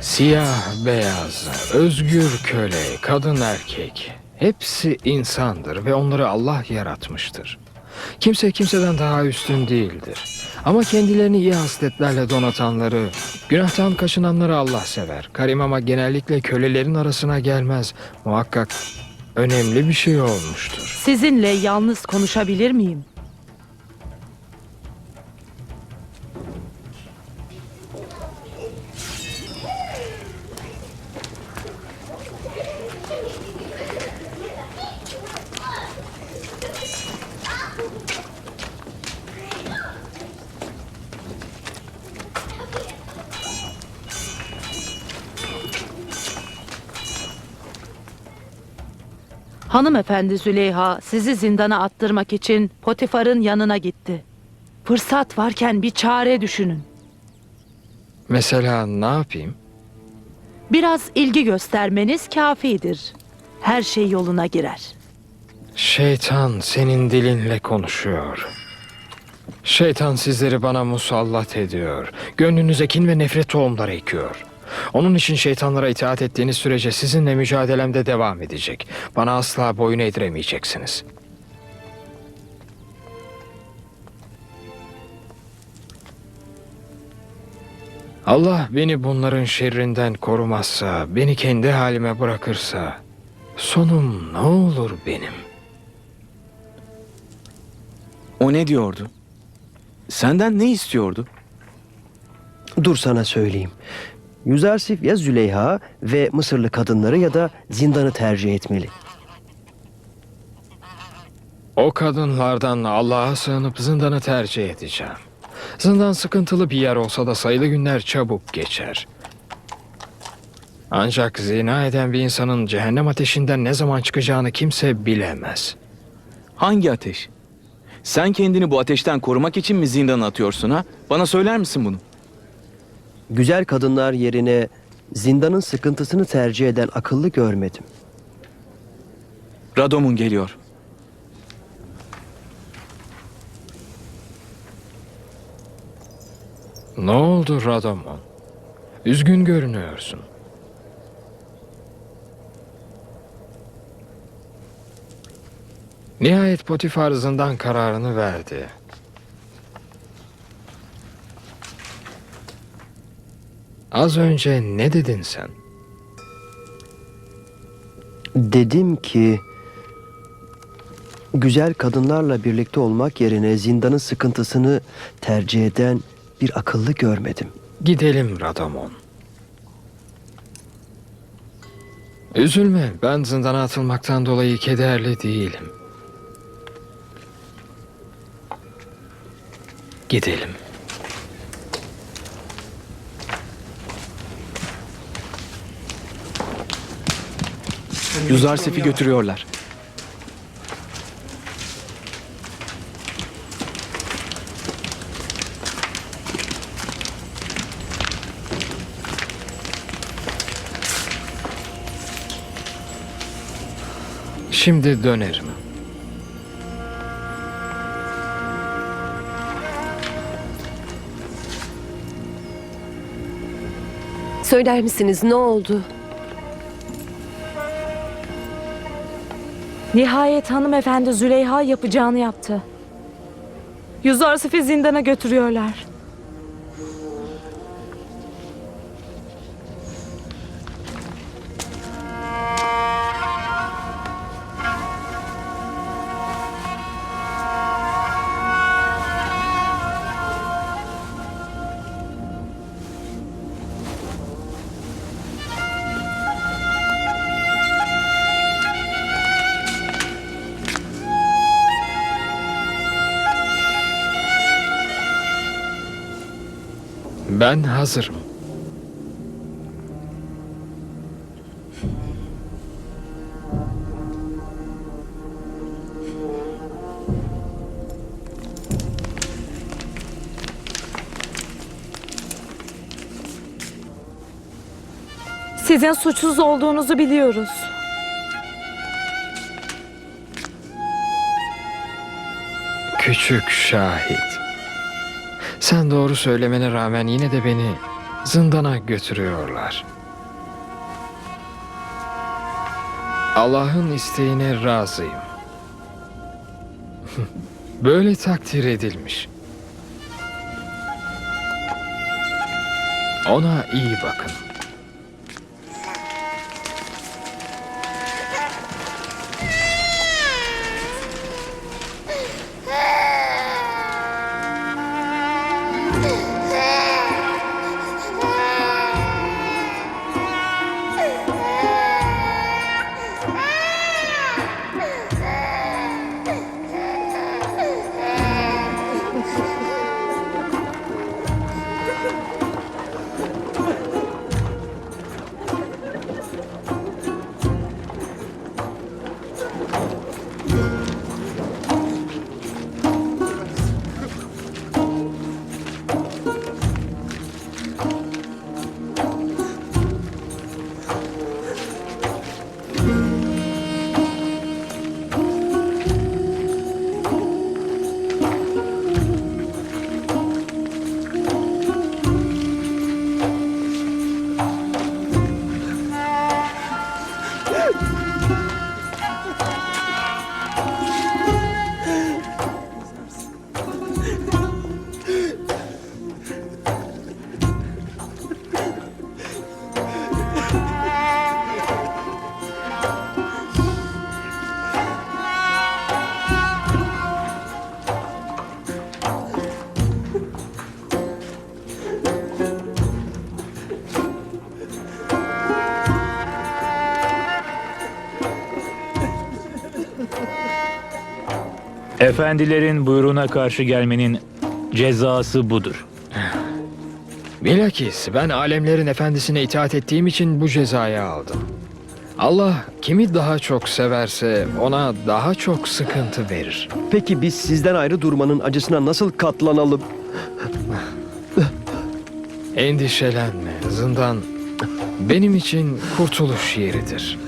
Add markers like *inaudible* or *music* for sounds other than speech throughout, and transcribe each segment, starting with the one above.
Siyah, beyaz, özgür köle, kadın erkek. Hepsi insandır ve onları Allah yaratmıştır. Kimse kimseden daha üstün değildir. Ama kendilerini iyi hasletlerle donatanları, günahtan kaçınanları Allah sever. Karim ama genellikle kölelerin arasına gelmez. Muhakkak önemli bir şey olmuştur. Sizinle yalnız konuşabilir miyim? Hanımefendi Züleyha sizi zindana attırmak için Potifar'ın yanına gitti. Fırsat varken bir çare düşünün. Mesela ne yapayım? Biraz ilgi göstermeniz kafidir. Her şey yoluna girer. Şeytan senin dilinle konuşuyor. Şeytan sizleri bana musallat ediyor. Gönlünüze kin ve nefret tohumları ekiyor. Onun için şeytanlara itaat ettiğiniz sürece sizinle mücadelemde devam edecek. Bana asla boyun eğdiremeyeceksiniz. Allah beni bunların şerrinden korumazsa, beni kendi halime bırakırsa, sonum ne olur benim?'' O ne diyordu? Senden ne istiyordu? Dur sana söyleyeyim. Yüzersif ya Züleyha ve Mısırlı kadınları ya da zindanı tercih etmeli. O kadınlardan Allah'a sığınıp zindanı tercih edeceğim. Zindan sıkıntılı bir yer olsa da sayılı günler çabuk geçer. Ancak zina eden bir insanın cehennem ateşinden ne zaman çıkacağını kimse bilemez. Hangi ateş? Sen kendini bu ateşten korumak için mi zindana atıyorsun ha? Bana söyler misin bunu? Güzel kadınlar yerine zindanın sıkıntısını tercih eden akıllı görmedim. Radom'un geliyor. Ne oldu Radomon? Üzgün görünüyorsun. Nihayet Potifar zindan kararını verdi. Az önce ne dedin sen? Dedim ki güzel kadınlarla birlikte olmak yerine zindanın sıkıntısını tercih eden bir akıllı görmedim. Gidelim Radomon. Üzülme, ben zindana atılmaktan dolayı kederli değilim. Gidelim. Yüzarsif'i götürüyorlar. Şimdi dönerim. Söyler misiniz ne oldu? Nihayet hanımefendi Züleyha yapacağını yaptı. Yüzarsif'i zindana götürüyorlar. Ben hazırım. Sizin suçsuz olduğunuzu biliyoruz. küçük şahit. Sen doğru söylemene rağmen yine de beni zindana götürüyorlar. Allah'ın isteğine razıyım. *laughs* Böyle takdir edilmiş. Ona iyi bakın. Efendilerin buyruğuna karşı gelmenin cezası budur. Bilakis ben alemlerin efendisine itaat ettiğim için bu cezayı aldım. Allah kimi daha çok severse ona daha çok sıkıntı verir. Peki biz sizden ayrı durmanın acısına nasıl katlanalım? Endişelenme, zindan benim için kurtuluş yeridir.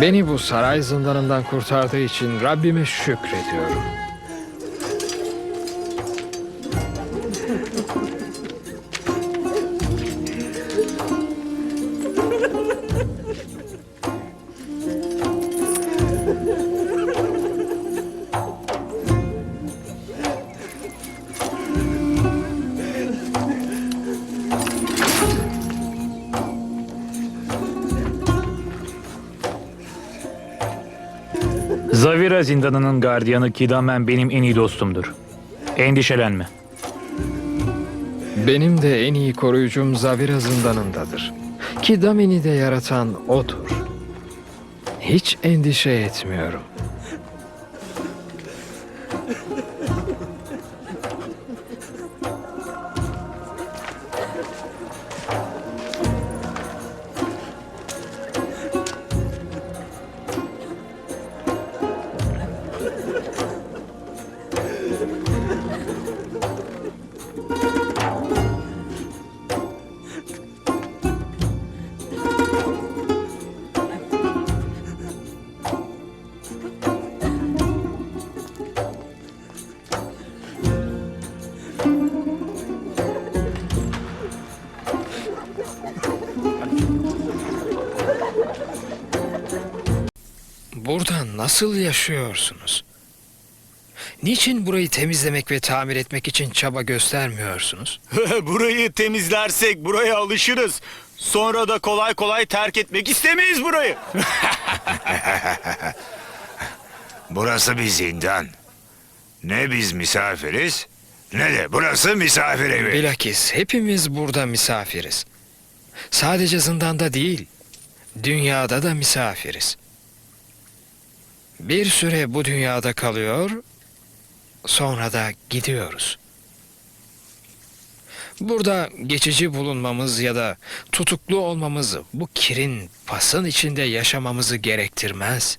Beni bu saray zindanından kurtardığı için Rabbime şükrediyorum. Zavira zindanının gardiyanı Kidamen benim en iyi dostumdur. Endişelenme. Benim de en iyi koruyucum Zavira zindanındadır. Ki Dami'ni de yaratan O'dur. Hiç endişe etmiyorum. Burada nasıl yaşıyorsunuz? Niçin burayı temizlemek ve tamir etmek için çaba göstermiyorsunuz? *laughs* burayı temizlersek buraya alışırız. Sonra da kolay kolay terk etmek istemeyiz burayı. *laughs* Burası bir zindan. Ne biz misafiriz ne de burası misafir evi. Bilakis hepimiz burada misafiriz. Sadece zindanda değil, dünyada da misafiriz. Bir süre bu dünyada kalıyor, sonra da gidiyoruz. Burada geçici bulunmamız ya da tutuklu olmamız bu kirin, pasın içinde yaşamamızı gerektirmez.